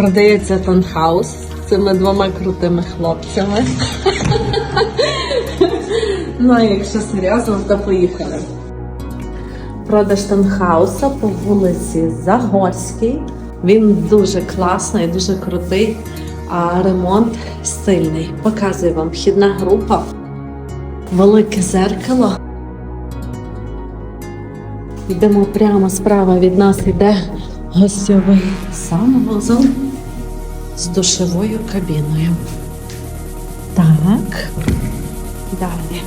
Продається танхаус з цими двома крутими хлопцями. Ну, а якщо серйозно, то поїхали. Продаж танхауса по вулиці Загорській. Він дуже класний, дуже крутий, а ремонт сильний. Показую вам вхідна група, велике зеркало. Йдемо прямо справа від нас йде гостьовий санвузол з душовою кабіною. Так, далі.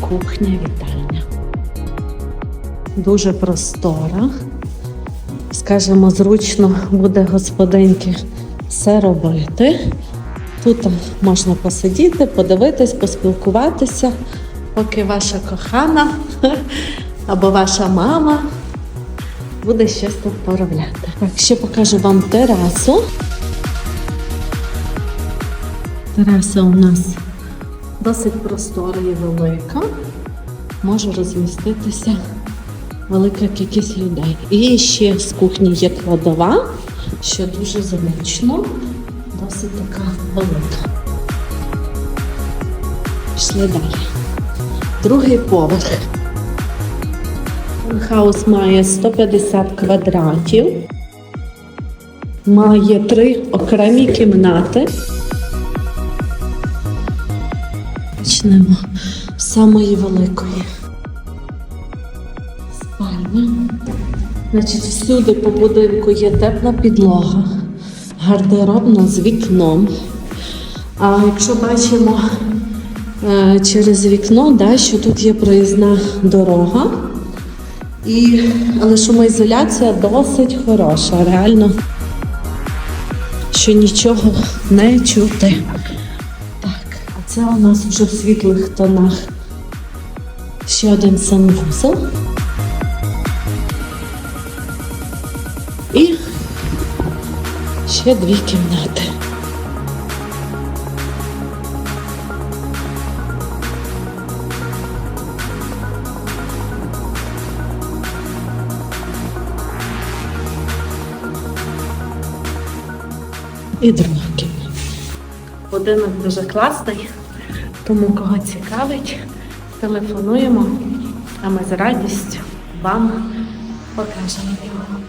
Кухня, вітальня. Дуже простора. Скажімо, зручно буде господинки все робити. Тут можна посидіти, подивитись, поспілкуватися, поки ваша кохана або ваша мама буде щось тут. Так, ще покажу вам терасу. Тераса у нас досить простора і велика. Може розміститися велика кількість людей. І ще з кухні є кладова, що дуже зручно, досить така велика. Пішли далі. Другий поверх. Хаус має 150 квадратів, має три окремі кімнати. Почнемо з самої великої спальня. Значить, всюди по будинку є тепла підлога, гардеробна з вікном. А якщо бачимо е, через вікно, да, що тут є проїзна дорога, і, але шумоізоляція досить хороша, реально, що нічого не чути. Так, а це у нас вже в світлих тонах ще один санвузол. І ще дві кімнати. І друга. Будинок дуже класний, тому кого цікавить, телефонуємо, а ми з радістю вам покажемо його.